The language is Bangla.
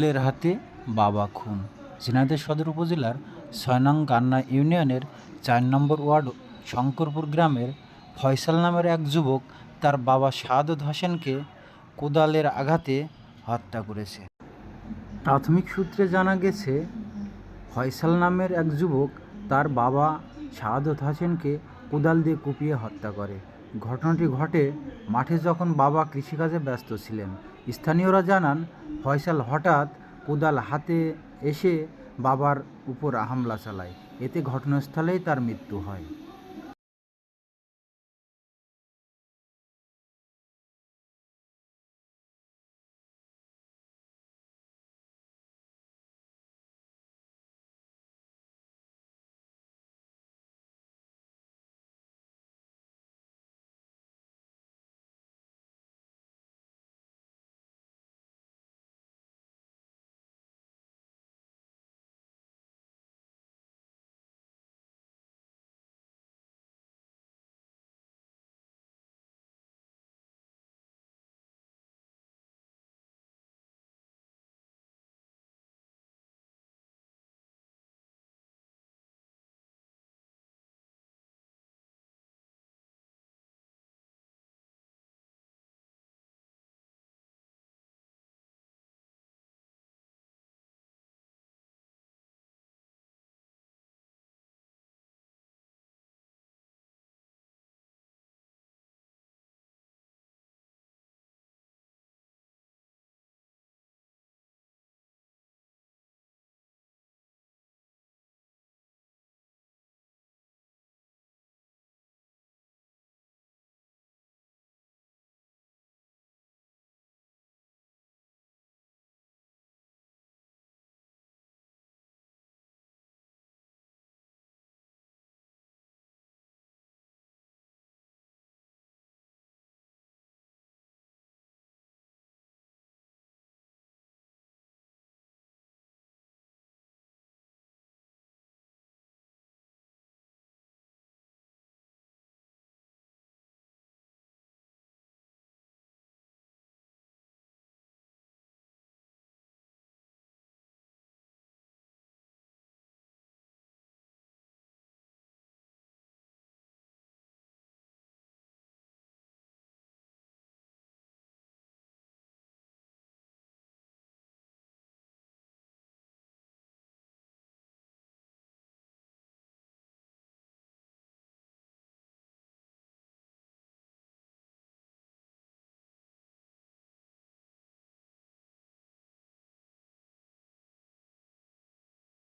ছেলের হাতে বাবা খুন। ঝিনাইদহ সদর উপজেলার ছয় নং গান্না ইউনিয়নের চার নম্বর ওয়ার্ড শঙ্করপুর গ্রামের ফয়সাল নামের এক যুবক তার বাবা শাহাদত হোসেনকে কোদালের আঘাতে হত্যা করেছে। প্রাথমিক সূত্রে জানা গেছে, ফয়সাল নামের এক যুবক তার বাবা শাহাদত হোসেনকে কোদাল দিয়ে কুপিয়ে হত্যা করে। ঘটনাটি ঘটে মাঠে যখন বাবা কৃষিকাজে ব্যস্ত ছিলেন। স্থানীয়রা জানান ফয়সাল হঠাৎ কোদাল হাতে এসে বাবার উপর হামলা চালায়। এতে ঘটনাস্থলেই তার মৃত্যু হয়।